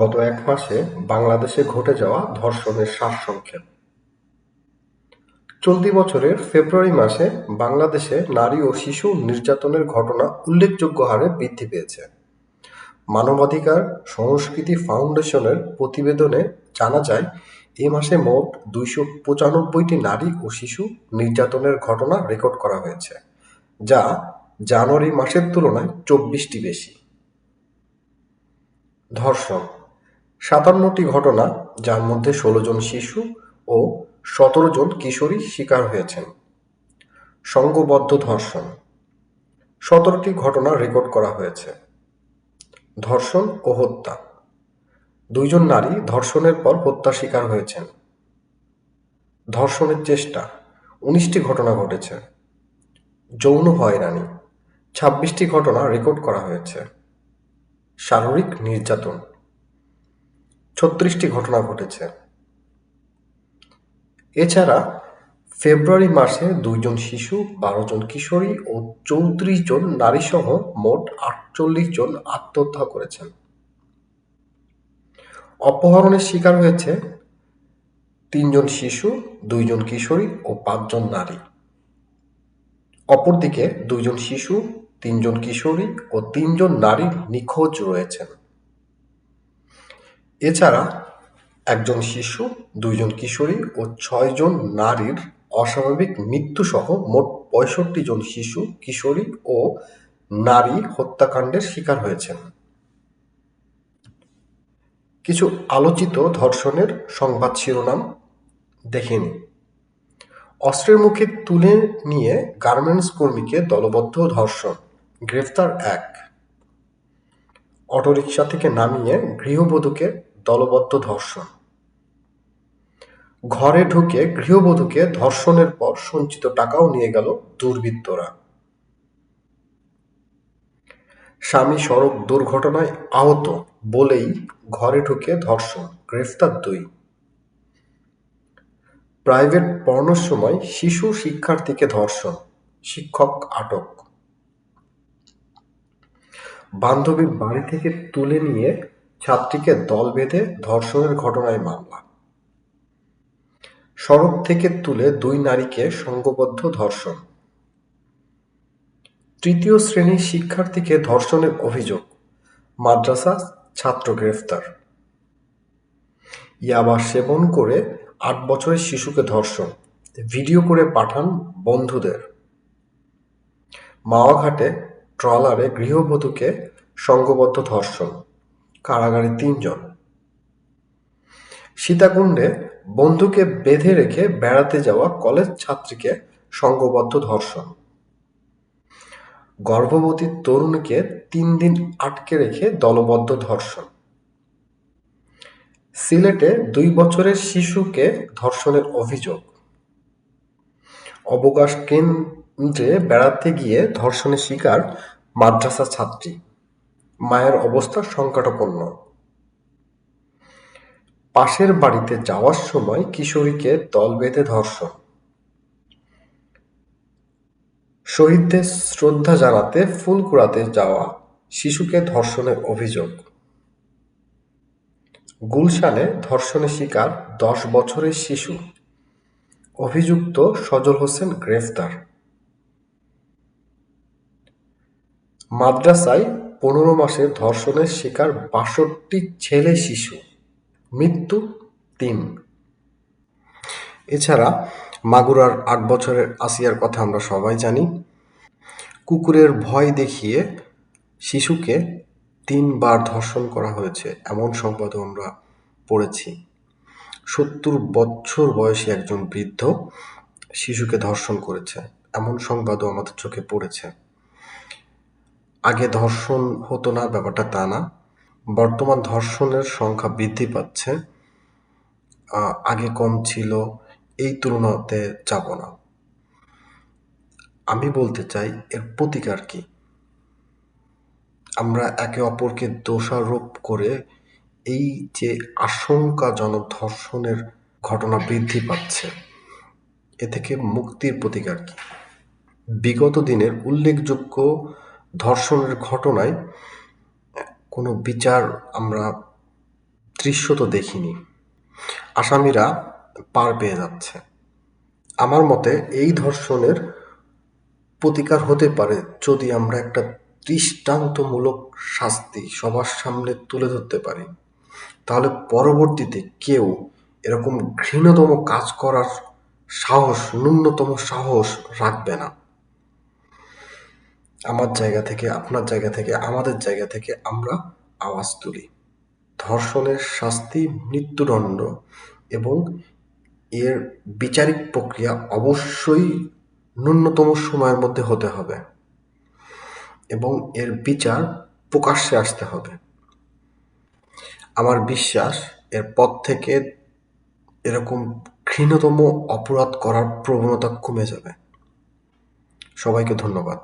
গত এক মাসে বাংলাদেশে ঘটে যাওয়া ধর্ষণের সারসংক্ষেপ। চলতি বছরের ফেব্রুয়ারি মাসে বাংলাদেশে নারী ও শিশু নির্যাতনের ঘটনা উল্লেখযোগ্য হারে বৃদ্ধি পেয়েছে। মানবাধিকার সংস্কৃতি ফাউন্ডেশনের প্রতিবেদনে জানা যায়, এ মাসে মোট দুইশো পঁচানব্বইটি নারী ও শিশু নির্যাতনের ঘটনা রেকর্ড করা হয়েছে, যা জানুয়ারি মাসের তুলনায় চব্বিশটি বেশি। ধর্ষণ সাতান্নটি ঘটনা, যার মধ্যে ষোলো জন শিশু ও সতেরো জন কিশোরী শিকার হয়েছেন। সংঘবদ্ধ ধর্ষণ। সতেরোটি ঘটনা রেকর্ড করা হয়েছে। ধর্ষণ ও হত্যা। দুইজন নারী ধর্ষণের পর হত্যা শিকার হয়েছেন। ধর্ষণের চেষ্টা। উনিশটি ঘটনা ঘটেছে। যৌন হয়রানি। ছাব্বিশটি ঘটনা রেকর্ড করা হয়েছে। শারীরিক নির্যাতন। ছত্রিশটি ঘটনা ঘটেছে। এছাড়া ফেব্রুয়ারি মাসে দুইজন শিশু, বারো জন কিশোরী ও চৌত্রিশ জন নারীসহ মোট আটচল্লিশ জন আত্মহত্যা করেছেন। অপহরণের শিকার হয়েছে তিনজন শিশু, দুইজন কিশোরী ও পাঁচজন নারী। অপরদিকে দুইজন শিশু, তিনজন কিশোরী ও তিনজন নারী নিখোঁজ রয়েছেন। এছাড়া একজন শিশু, দুইজন কিশোরী ও ছয়জন নারীর অস্বাভাবিক মৃত্যুসহ মোট পঁয়ষট্টি জন শিশু, কিশোরী ও নারী হত্যাকাণ্ডের শিকার হয়েছেন। কিছু আলোচিত ধর্ষণের সংবাদ শিরোনাম দেখে নিন অস্ত্রের মুখে তুলে নিয়ে গার্মেন্টস কর্মীকে দলবদ্ধ ধর্ষণ, গ্রেফতার এক। অটোরিকশা থেকে নামিয়ে গৃহবধূকে দলবদ্ধ ধর্ষণ। ঘরে ঢুকে গৃহবধূকে ধর্ষণের পর সঞ্চিত টাকাও নিয়ে গেল দুর্বৃত্তরা। স্বামী সড়ক দুর্ঘটনায় আহত বলেই ঘরে ঢুকে ধর্ষণ, গ্রেফতার দুই। প্রাইভেট পড়ানোর সময় শিশু শিক্ষার্থীকে ধর্ষণ, শিক্ষক আটক। বান্ধবীর বাড়ি থেকে তুলে নিয়ে ছাত্রীকে দল বেঁধে ধর্ষণের ঘটনায় মামলা। সড়ক থেকে তুলে দুই নারীকে সংঘবদ্ধ ধর্ষণ। তৃতীয় শ্রেণির শিক্ষার্থীকে ধর্ষণের অভিযোগ, মাদ্রাসা ছাত্র গ্রেফতার। ইয়াবা সেবন করে আট বছরের শিশুকে ধর্ষণ, ভিডিও করে পাঠান বন্ধুদের। মাওয়াঘাটে ট্রলারে গৃহবধূকে সংঘবদ্ধ ধর্ষণ। কারাগারে তিনজন। সীতাকুণ্ডে বন্ধুকে বেঁধে রেখে বেড়াতে যাওয়া কলেজ ছাত্রীকে সংঘবদ্ধ ধর্ষণ। গর্ভবতী তরুণীকে তিন দিন আটকে রেখে দলবদ্ধ ধর্ষণ। সিলেটে দুই বছরের শিশুকে ধর্ষণের অভিযোগ। অবকাশ কেন্দ্রে বেড়াতে গিয়ে ধর্ষণের শিকার মাদ্রাসা ছাত্রী। মায়ের অবস্থা সংকটাপন্ন পাশের বাড়িতে যাওয়ার সময় কিশোরীকে দল বেঁধে ধর্ষণ। শহীদদের শ্রদ্ধা জানাতে ফুল কুড়াতে যাওয়া শিশুকে ধর্ষণের অভিযোগ। গুলশানে ধর্ষণের শিকার দশ বছরের শিশু। অভিযুক্ত সজল হোসেন গ্রেফতার। মাদ্রাসায় পনেরো মাসের ধর্ষণের শিকার বাষট্টি ছেলে শিশু। মৃত্যু তিন। এছাড়া মাগুরার আট বছরের আসিয়ার কথা আমরা সবাই জানি। কুকুরের ভয় দেখিয়ে শিশুকে তিনবার ধর্ষণ করা হয়েছে, এমন সংবাদও আমরা পড়েছি। সত্তর বছর বয়সী একজন বৃদ্ধ শিশুকে ধর্ষণ করেছে, এমন সংবাদও আমাদের চোখে পড়েছে। আগে ধর্ষণ হতো না, ব্যাপারটা তা না। বর্তমান ধর্ষণের সংখ্যা বৃদ্ধি পাচ্ছে। আগে কম ছিল, এই তুলনাতে যাব না। আমি বলতে চাই, এর প্রতিকার কি? আমরা একে অপরকে দোষারোপ করে এই যে আশঙ্কাজনক ধর্ষণের ঘটনা বৃদ্ধি পাচ্ছে, এ থেকে মুক্তির প্রতিকার কি? বিগত দিনের উল্লেখযোগ্য ধর্ষণের ঘটনায় কোনো বিচার আমরা দৃশ্য তো দেখিনি। আসামিরা পার পেয়ে যাচ্ছে। আমার মতে এই ধর্ষণের প্রতিকার হতে পারে যদি আমরা একটা দৃষ্টান্তমূলক শাস্তি সবার সামনে তুলে ধরতে পারি। তাহলে পরবর্তীতে কেউ এরকম ঘৃণতম কাজ করার সাহস, ন্যূনতম সাহস রাখবে না। আমার জায়গা থেকে, আপনার জায়গা থেকে, আমাদের জায়গা থেকে আমরা আওয়াজ তুলি। ধর্ষণের শাস্তি, মৃত্যুদণ্ড এবং এর বিচারিক প্রক্রিয়া অবশ্যই ন্যূনতম সময়ের মধ্যে হতে হবে এবং এর বিচার প্রকাশ্যে আসতে হবে। আমার বিশ্বাস এরপর থেকে এরকম ঘৃণতম অপরাধ করার প্রবণতা কমে যাবে। সবাইকে ধন্যবাদ।